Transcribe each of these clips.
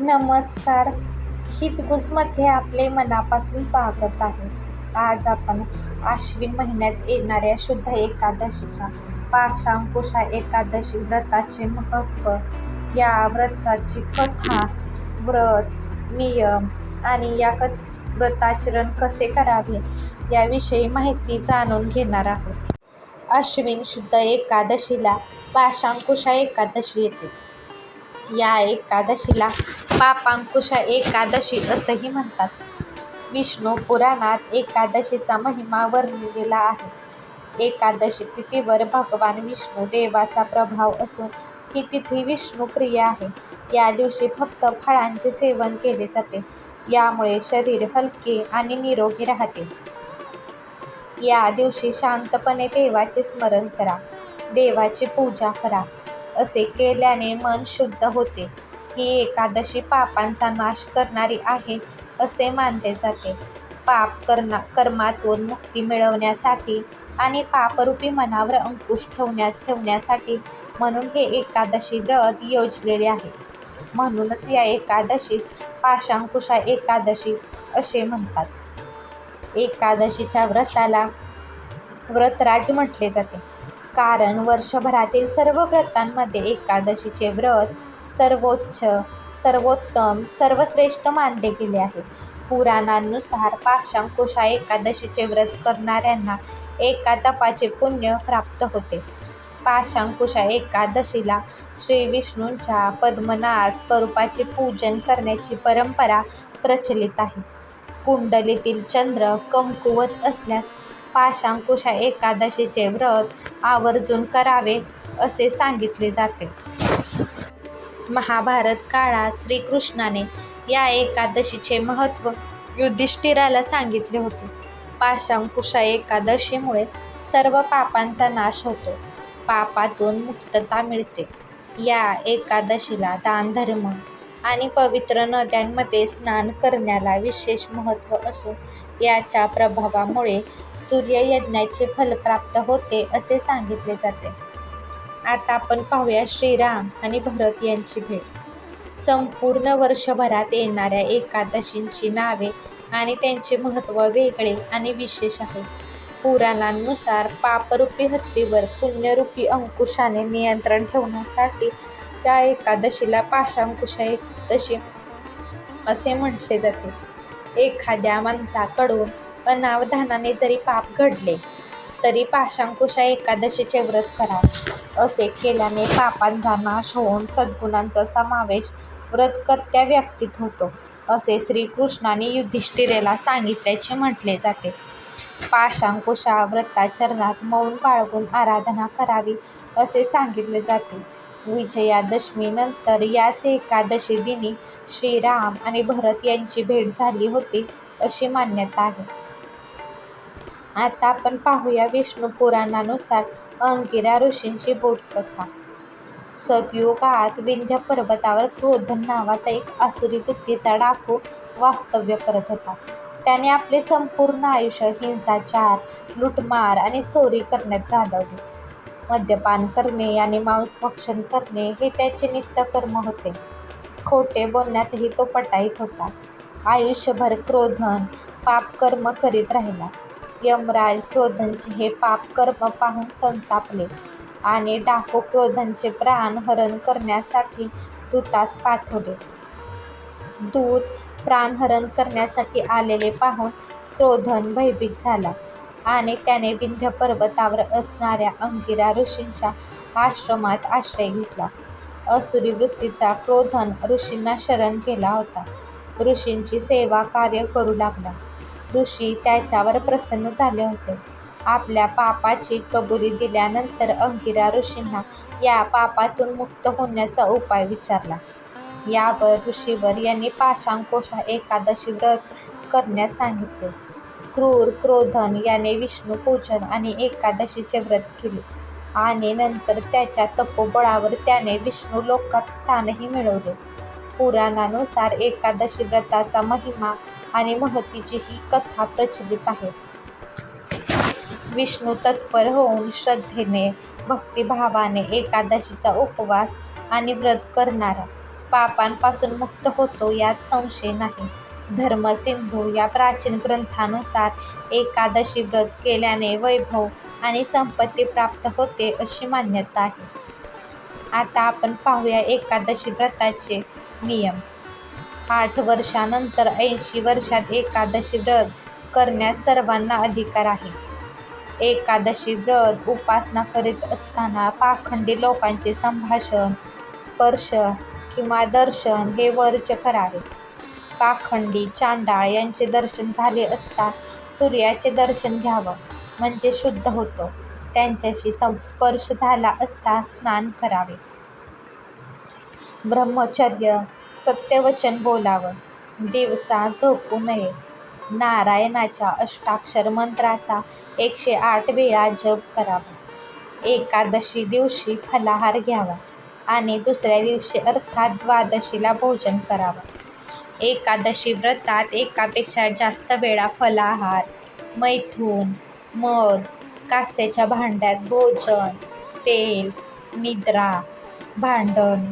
नमस्कार. हितगुजमध्ये आपले मनापासून स्वागत आहे. आज आपण आश्विन महिन्यात येणाऱ्या शुद्ध एकादशीच्या पाशांकुशा एकादशी व्रताचे महत्त्व या व्रताची कथा व्रत नियम आणि या क व्रताचरण कसे करावे याविषयी माहिती जाणून घेणार आहोत. आश्विन शुद्ध एकादशीला पाशांकुशा एकादशी येते. या एकादशीला पापांकुशा एकादशी असंही म्हणतात. विष्णू पुराणात एकादशीचा महिमा वर्णिलेला आहे. एकादशी तिथीवर भगवान विष्णू देवाचा प्रभाव असून ही तिथी विष्णुप्रिय आहे. या दिवशी फक्त फळांचे सेवन केले जाते. यामुळे शरीर हलके आणि निरोगी राहते. या दिवशी शांतपणे देवाचे स्मरण करा. देवाची पूजा करा. असे केल्याने मन शुद्ध होते. ही एकादशी पापांचा नाश करणारी आहे असे मानले जाते. पाप करना कर्मातून मुक्ती मिळवण्यासाठी आणि पापरूपी मनावर अंकुश ठेवण्या ठेवण्यासाठी म्हणून हे एकादशी व्रत योजलेले आहे. म्हणूनच या एकादशीस पाशांकुशा एकादशी असे म्हणतात. एकादशीच्या व्रताला व्रतराज म्हटले जाते. कारण वर्षभरातील सर्व व्रतांमध्ये एकादशीचे व्रत सर्वोच्च सर्वोत्तम सर्वश्रेष्ठ मानले गेले आहे. पुराणांनुसार पाशांकुशा एकादशीचे व्रत करणाऱ्यांना एका तपाचे पुण्य प्राप्त होते. पाशांकुशा एकादशीला श्री विष्णूंच्या पद्मनाथ स्वरूपाचे पूजन करण्याची परंपरा प्रचलित आहे. कुंडलीतील चंद्र कमकुवत असल्यास पाशांकुशा एकादशीचे व्रत आवर्जून करावे असे सांगितले जाते. महाभारत काळात श्रीकृष्णाने या एकादशीचे महत्त्व युधिष्ठिराला सांगितले होते. पाशांकुशा एकादशीमुळे सर्व पापांचा नाश होतो. पापातून मुक्तता मिळते. या एकादशीला दानधर्म आणि पवित्र नद्यांमध्ये स्नान करण्याला विशेष महत्त्व असून याच्या प्रभावामुळे सूर्ययज्ञाचे फल प्राप्त होते असे सांगितले जाते. आता आपण पाहूया श्रीराम आणि भरत यांची भेट. संपूर्ण वर्षभरात येणाऱ्या एकादशींची नावे आणि त्यांचे महत्त्व वेगळे आणि विशेष आहे. पुराणांनुसार पापरूपी हत्तीवर पुण्यरूपी अंकुशाने नियंत्रण ठेवण्यासाठी त्या एकादशीला पाशांकुशा एकादशी असे म्हटले जाते. एखाद्या माणसाकडून अनावधानाने जरी पाप घडले तरी पाशांकुशा एकादशीचे व्रत करावे असे केल्याने पापांचा नाश होऊन सद्गुणांचा समावेश व्रतकर्त्या व्यक्तीत होतो. असे श्रीकृष्णाने युधिष्ठिरेला सांगितल्याचे म्हटले जाते. पाशांकुशा व्रताचरणात मौन बाळगून आराधना करावी असे सांगितले जाते. विजयादशमीनंतर याच एकादशी दिनी श्रीराम आणि भरत यांची भेट झाली होती अशी मान्यता आहे. आता आपण पाहूया विष्णू पुराणानुसार अंगिरा ऋषींची बोधकथा. सतयुगात विंध्य पर्वतावर क्रोधन नावाचा एक आसुरी बुद्धीचा डाकू वास्तव्य करत होता. त्याने आपले संपूर्ण आयुष्य हिंसाचार लुटमार आणि चोरी करण्यात घालवले. मद्यपान करणे आणि मांसभक्षण करणे हे त्याचे नित्यकर्म होते. खोटे बोलण्यातही तो पटाईत होता. आयुष्यभर क्रोधन पापकर्म करीत राहिला. यमराज क्रोधनचे हे पापकर्म पाहून संतापले आणि डाकू क्रोधनचे प्राण हरण करण्यासाठी दूतास पाठवले. दूत प्राणहरण करण्यासाठी आलेले पाहून क्रोधन भयभीत झाला. आणि त्याने विंध्य पर्वतावर असणाऱ्या अंगिरा ऋषींच्या आश्रमात आश्रय घेतला. असुरी वृत्तीचा क्रोधन ऋषींना शरण केला होता. ऋषींची सेवा कार्य करू लागला. ऋषी त्याच्यावर प्रसन्न झाले होते. आपल्या पापाची कबुली दिल्यानंतर अंगिरा ऋषींना या पापातून मुक्त होण्याचा उपाय विचारला. यावर ऋषीवर यांनी पाशांकुशा एकादशी व्रत करण्यास सांगितले. क्रूर क्रोधन याने विष्णू पूजन आणि एकादशीचे व्रत केले. आणि नंतर त्याच्या तपोबळावर त्याने विष्णू लोकात स्थानही मिळवले. पुराणानुसार एकादशी व्रताचा महिमा आणि महतीची ही कथा प्रचलित आहे. विष्णू तत्पर होऊन श्रद्धेने भक्तिभावाने एकादशीचा उपवास आणि व्रत करणारा. पापांपासून मुक्त होतो यात संशय नाही. धर्मसिंधू या प्राचीन ग्रंथानुसार एकादशी व्रत केल्याने वैभव आणि संपत्ती प्राप्त होते अशी मान्यता आहे. आता आपण पाहूया एकादशी व्रताचे नियम. आठ वर्षानंतर ऐंशी वर्षात एकादशी व्रत करण्यास सर्वांना अधिकार आहे. एकादशी व्रत उपासना करीत असताना पाखंडी लोकांचे संभाषण स्पर्श किंवा दर्शन हे वर्ज करावे. पाखंडी चांडाळ यांचे दर्शन झाले असता सूर्याचे दर्शन घ्यावं म्हणजे शुद्ध होतो. त्यांच्याशी स्पर्श झाला असता स्नान करावे. ब्रह्मचर्य सत्यवचन बोलावं. दिवसा झोपू नये. नारायणाच्या अष्टाक्षर मंत्राचा एकशे आठ वेळा जप करावा. एकादशी दिवशी फलाहार घ्यावा आणि दुसऱ्या दिवशी अर्थात द्वादशीला भोजन करावं. एकादशी व्रतात एकापेक्षा जास्त वेळा फलाहार मैथून मध कासेच्या भांड्यात भोजन तेल निद्रा भांडण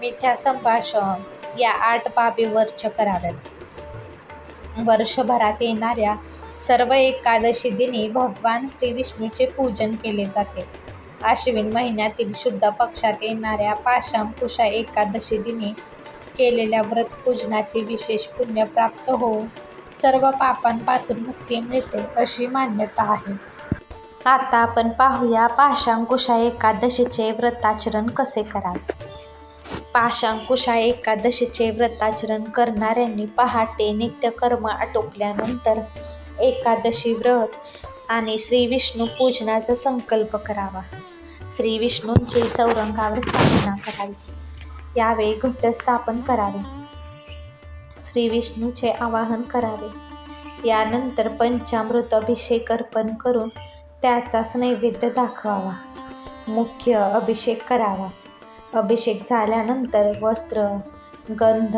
मिथ्या संभाषण या आठ बाबी वर्ज्य कराव्यात. वर्षभरात येणाऱ्या सर्व एकादशी दिनी भगवान श्री विष्णूचे पूजन केले जाते. आश्विन महिन्यातील शुद्ध पक्षात येणाऱ्या पाशांकुशा एकादशी दिनी केलेल्या व्रतपूजनाचे विशेष पुण्य प्राप्त होऊन सर्व पापांपासून मुक्ती मिळते अशी मान्यता आहे. आता आपण पाहूया पाशांकुशा एकादशीचे व्रताचरण कसे करावे? पाशांकुशा एकादशीचे व्रताचरण करणाऱ्यांनी पहाटे नित्यकर्म आटोपल्यानंतर एकादशी व्रत आणि श्री विष्णू पूजनाचा संकल्प करावा. श्री विष्णूंची चौरंगावर स्थापना करावी. यावेळी घट स्थापन करावे. श्री विष्णूचे आवाहन करावे. यानंतर पंचामृत अभिषेक अर्पण करून त्याचाच नैवेद्य दाखवावा. मुख्य अभिषेक करावा. अभिषेक झाल्यानंतर वस्त्र गंध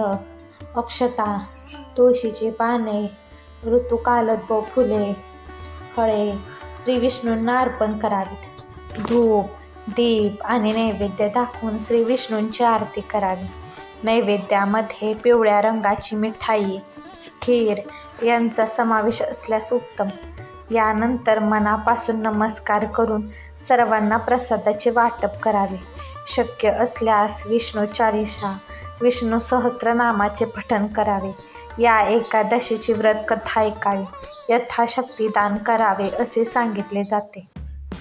अक्षता तुळशीची पाने ऋतुकालत फुले फळे श्री विष्णूंना अर्पण करावीत. धूप दीप आणि नैवेद्य दाखवून श्री विष्णूंची आरती करावी. नैवेद्यामध्ये पिवळ्या रंगाची मिठाई खीर यांचा समावेश असल्यास उत्तम. यानंतर मनापासून नमस्कार करून सर्वांना प्रसादाचे वाटप करावे. शक्य असल्यास विष्णू चालिसा विष्णू सहस्त्रनामाचे पठण करावे. या एकादशीची व्रत कथा ऐकावी. यथाशक्ती दान करावे असे सांगितले जाते.